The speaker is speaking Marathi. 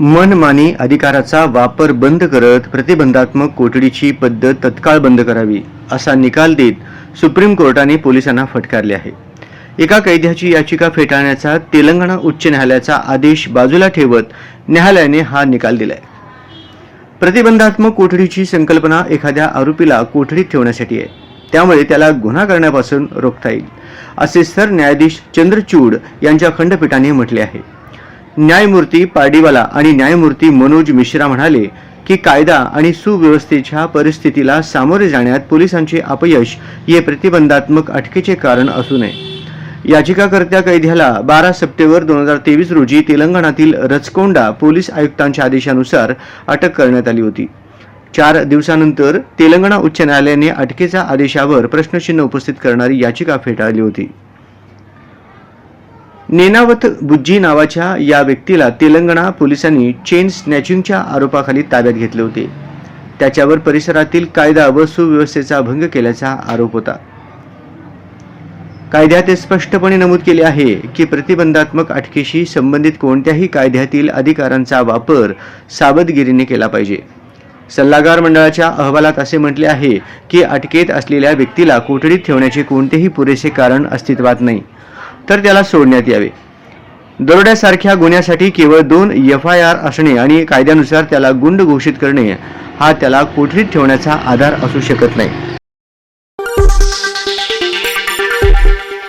मनमानी अधिकाराचा वापर बंद करत प्रतिबंधात्मक कोठडीची पद्धत तत्काळ बंद करावी असा निकाल देत सुप्रीम कोर्टाने पोलिसांना फटकारले आहे. एका कैद्याची याचिका फेटाळण्याचा तेलंगणा उच्च न्यायालयाचा आदेश बाजूला ठेवत न्यायालयाने हा निकाल दिलाय. प्रतिबंधात्मक कोठडीची संकल्पना एखाद्या आरोपीला कोठडीत ठेवण्यासाठी आहे. त्यामुळे त्याला गुन्हा करण्यापासून रोखता येईल असे सरन्यायाधीश चंद्रचूड यांच्या खंडपीठाने म्हटले आहे. न्यायमूर्ती पाडीवाला आणि न्यायमूर्ती मनोज मिश्रा म्हणाले की कायदा आणि सुव्यवस्थेच्या परिस्थितीला सामोरे जाण्यात पोलिसांचे अपयश हे प्रतिबंधात्मक अटकेचे कारण असू नये. याचिकाकर्त्या कैद्याला बारा सप्टेंबर दोन हजार तेवीस रोजी तेलंगणातील रचकोंडा पोलीस आयुक्तांच्या आदेशानुसार अटक करण्यात आली होती. चार दिवसानंतर तेलंगणा उच्च न्यायालयाने अटकेच्या आदेशावर प्रश्नचिन्ह उपस्थित करणारी याचिका फेटाळली होती. नेनावत बुज्जी नावाच्या या व्यक्तीला तेलंगणा पोलिसांनी चेन स्नॅचिंगच्या आरोपाखाली ताब्यात घेतले होते. त्याच्यावर परिसरातील कायदा व सुव्यवस्थेचा भंग केल्याचा आरोप होता. कायद्यात स्पष्टपणे नमूद केले आहे की प्रतिबंधात्मक अटकेशी संबंधित कोणत्याही कायद्यातील अधिकारांचा वापर सावधगिरीने केला पाहिजे. सल्लागार मंडळाच्या अहवालात असे म्हटले आहे की अटकेत असलेल्या व्यक्तीला कोठडीत ठेवण्याचे कोणतेही पुरेसे कारण अस्तित्वात नाही. तर त्याला सोडण्यात यावे. दरोड्यासारख्या गुन्ह्यासाठी केवळ दोन एफ आय आर असणे आणि कायद्यानुसार त्याला गुंड घोषित करणे हा त्याला कोठडीत ठेवण्याचा आधार असू शकत नाही.